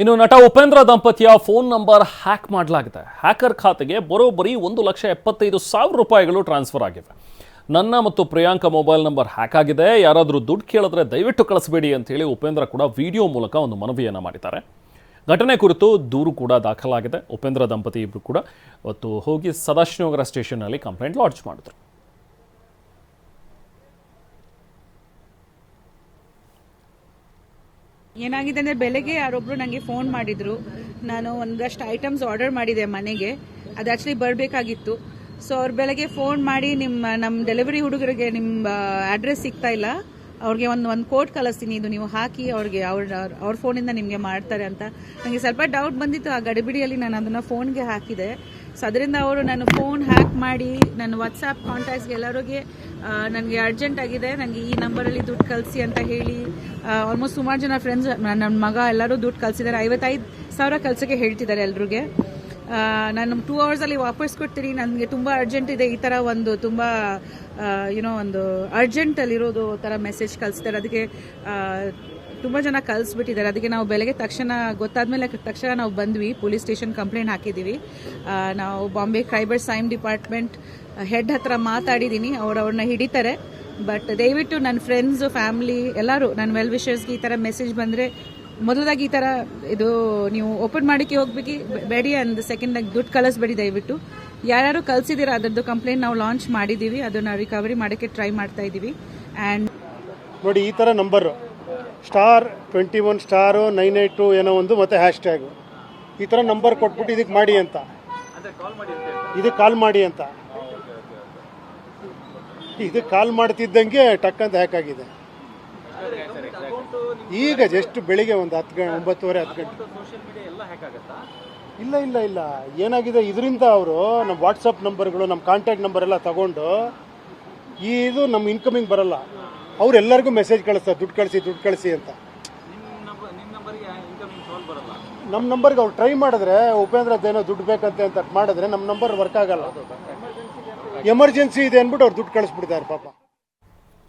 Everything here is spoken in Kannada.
ಇನ್ನು ನಟ ಉಪೇಂದ್ರ ದಂಪತಿಯ ಫೋನ್ ನಂಬರ್ ಹ್ಯಾಕ್ ಮಾಡಲಾಗಿದೆ. ಹ್ಯಾಕರ್ ಖಾತೆಗೆ ಬರೋಬ್ಬರಿ ಒಂದು ಲಕ್ಷ ಎಪ್ಪತ್ತೈದು ಸಾವಿರ ರೂಪಾಯಿಗಳು ಟ್ರಾನ್ಸ್ಫರ್ ಆಗಿವೆ. ನನ್ನ ಮತ್ತು ಪ್ರಿಯಾಂಕ ಮೊಬೈಲ್ ನಂಬರ್ ಹ್ಯಾಕ್ ಆಗಿದೆ. ಯಾರಾದರೂ ದುಡ್ಡು ಕೇಳಿದ್ರೆ ದಯವಿಟ್ಟು ಕಳಿಸ್ಬೇಡಿ ಅಂತೇಳಿ ಉಪೇಂದ್ರ ಕೂಡ ವಿಡಿಯೋ ಮೂಲಕ ಒಂದು ಮನವಿಯನ್ನು ಮಾಡಿದ್ದಾರೆ. ಘಟನೆ ಕುರಿತು ದೂರು ಕೂಡ ದಾಖಲಾಗಿದೆ. ಉಪೇಂದ್ರ ದಂಪತಿ ಇಬ್ಬರು ಕೂಡ. ಇವತ್ತು ಹೋಗಿ ಸದಾಶಿವನಗರ ಸ್ಟೇಷನ್ನಲ್ಲಿ ಕಂಪ್ಲೇಂಟ್ ಲಾಡ್ಜ್ ಮಾಡಿದ್ರು. ಏನಾಗಿದೆ ಅಂದರೆ ಬೆಳಗ್ಗೆ ಯಾರೊಬ್ಬರು ನನಗೆ ಫೋನ್ ಮಾಡಿದ್ರು. ನಾನು ಒಂದಷ್ಟು ಐಟಮ್ಸ್ ಆರ್ಡರ್ ಮಾಡಿದೆ ಮನೆಗೆ. ಅದು ಆ್ಯಕ್ಚುಲಿ ಬರಬೇಕಾಗಿತ್ತು. ಸೊ ಅವ್ರು ಬೆಳಗ್ಗೆ ಫೋನ್ ಮಾಡಿ ನಿಮ್ಮ ನಮ್ಮ ಡೆಲಿವರಿ ಹುಡುಗರಿಗೆ ನಿಮ್ಮ ಅಡ್ರೆಸ್ ಸಿಗ್ತಾ ಇಲ್ಲ. ಅವ್ರಿಗೆ ಒಂದು ಒಂದು ಕೋಡ್ ಕಳಿಸ್ತೀನಿ. ಇದು ನೀವು ಹಾಕಿ ಅವ್ರಿಗೆ ಅವ್ರ ಅವ್ರ ಫೋನಿಂದ ನಿಮಗೆ ಮಾಡ್ತಾರೆ ಅಂತ. ನನಗೆ ಸ್ವಲ್ಪ ಡೌಟ್ ಬಂದಿತ್ತು. ಆ ಗಡಿಬಿಡಿಯಲ್ಲಿ ನಾನು ಅದನ್ನು ಫೋನ್ಗೆ ಹಾಕಿದೆ. ಸೊ ಅದರಿಂದ ಅವರು ನಾನು ಫೋನ್ ಹ್ಯಾಕ್ ಮಾಡಿ, ನನ್ನ ವಾಟ್ಸಾಪ್ ಕಾಂಟ್ಯಾಕ್ಟ್ಸ್ಗೆ ಎಲ್ಲರಿಗೆ ನನಗೆ ಅರ್ಜೆಂಟ್ ಆಗಿದೆ. ನನಗೆ ಈ ನಂಬರಲ್ಲಿ ದುಡ್ಡು ಕಳಿಸಿ ಅಂತ ಹೇಳಿ ಆಲ್ಮೋಸ್ಟ್ ಸುಮಾರು ಜನ ಫ್ರೆಂಡ್ಸ್ ನನ್ನ ಮಗ ಎಲ್ಲರೂ ದುಡ್ಡು ಕಳಿಸಿದ್ದಾರೆ ಐವತ್ತೈದು ಸಾವಿರ ಕಳ್ಸೋಕ್ಕೆ ಹೇಳ್ತಿದ್ದಾರೆ ಎಲ್ರಿಗೆ. ನಾನು ಟೂ ಅವರ್ಸಲ್ಲಿ ವಾಪಸ್ ಕೊಡ್ತೀನಿ. ನನಗೆ ತುಂಬ ಅರ್ಜೆಂಟ್ ಇದೆ ಈ ಥರ ಒಂದು ತುಂಬ ಯುನೋ ಒಂದು ಅರ್ಜೆಂಟಲ್ಲಿರೋದು ಥರ ಮೆಸೇಜ್ ಕಳಿಸ್ತಾರೆ. ಅದಕ್ಕೆ ತುಂಬ ಜನ ಕಲಿಸ್ಬಿಟ್ಟಿದ್ದಾರೆ ಅದಕ್ಕೆ ನಾವು ಬೆಳಗ್ಗೆ ತಕ್ಷಣ, ಗೊತ್ತಾದ್ಮೇಲೆ ತಕ್ಷಣ ನಾವು ಬಂದ್ವಿ. ಪೊಲೀಸ್ ಸ್ಟೇಷನ್ ಕಂಪ್ಲೇಂಟ್ ಹಾಕಿದ್ದೀವಿ. ನಾವು ಬಾಂಬೆ ಕ್ರೈಬರ್ ಸೈಮ್ ಡಿಪಾರ್ಟ್ಮೆಂಟ್ ಹೆಡ್ ಹತ್ರ ಮಾತಾಡಿದ್ದೀನಿ. ಅವ್ರು ಅವ್ರನ್ನ ಹಿಡಿತಾರೆ. ಬಟ್ ದಯವಿಟ್ಟು ನನ್ನ ಫ್ರೆಂಡ್ಸು ಫ್ಯಾಮಿಲಿ ಎಲ್ಲರೂ ನನ್ನ ವೆಲ್ ವಿಷರ್ಸ್ಗೆ ಈ ಥರ ಮೆಸೇಜ್ ಬಂದರೆ ಮೊದಲದಾಗಿ ಈ ಥರ ಇದು ನೀವು ಓಪನ್ ಮಾಡೋಕ್ಕೆ ಹೋಗ್ಬೇಕು ಬೇಡಿ ಅಂದ್ ಸೆಕೆಂಡ್ ದುಡ್ಡು ಕಳಿಸ್ಬೇಡಿ ದಯವಿಟ್ಟು. ಯಾರ್ಯಾರು ಕಳಿಸಿದ್ದೀರಾ ಅದರದ್ದು ಕಂಪ್ಲೇಂಟ್ ನಾವು ಲಾಂಚ್ ಮಾಡಿದ್ದೀವಿ ಅದನ್ನು ರಿಕವರಿ ಮಾಡೋಕ್ಕೆ ಟ್ರೈ ಮಾಡ್ತಾ ಇದ್ದೀವಿ ಆ್ಯಂಡ್ ನೋಡಿ ಈ ಥರ number star twenty one star nine eight two ಏನೋ ಒಂದು ಮತ್ತು ಹ್ಯಾಶ್ ಟ್ಯಾಗು ಈ ಥರ ನಂಬರ್ ಕೊಟ್ಬಿಟ್ಟು ಇದಕ್ಕೆ ಮಾಡಿ ಅಂತ. ಇದಕ್ಕೆ ಕಾಲ್ ಮಾಡಿ ಅಂತ. ಇದಕ್ಕೆ ಕಾಲ್ ಮಾಡ್ತಿದ್ದಂಗೆ ಟಕ್ ಅಂತ ಹ್ಯಾಕ್ ಆಗಿದೆ. ಈಗ ಜಸ್ಟ್ ಬೆಳಿಗ್ಗೆ ಒಂದು ಹತ್ತು ಗಂಟೆ ಒಂಬತ್ತುವರೆ ಹತ್ತು ಗಂಟೆ. ಇಲ್ಲ ಇಲ್ಲ ಇಲ್ಲ. ಏನಾಗಿದೆ? ಇದರಿಂದ ಅವರು ನಮ್ಮ ವಾಟ್ಸಪ್ ನಂಬರ್ಗಳು ನಮ್ಮ ಕಾಂಟ್ಯಾಕ್ಟ್ ನಂಬರ್ ಎಲ್ಲ ತಗೊಂಡು ಈ ಇದು ನಮ್ಮ ಇನ್ಕಮಿಂಗ್ ಬರಲ್ಲ. ಅವ್ರು ಎಲ್ಲರಿಗೂ ಮೆಸೇಜ್ ಕಳಿಸ್ತಾರೆ ದುಡ್ಡು ಕಳಿಸಿ ದುಡ್ಡು ಕಳಿಸಿ ಅಂತ. ನಮ್ಮ ನಂಬರ್ಗೆ ಅವ್ರು ಟ್ರೈ ಮಾಡಿದ್ರೆ ಉಪೇಂದ್ರದ್ದೇನೋ ದುಡ್ಡು ಬೇಕಂತೆ ಅಂತ ಮಾಡಿದ್ರೆ ನಮ್ಮ ನಂಬರ್ ವರ್ಕ್ ಆಗಲ್ಲ. ಎಮರ್ಜೆನ್ಸಿ ಇದೆ ಅಂದ್ಬಿಟ್ಟು ಅವ್ರು ದುಡ್ಡು ಕಳಿಸ್ಬಿಡ್ತಾರೆ ಪಾಪ.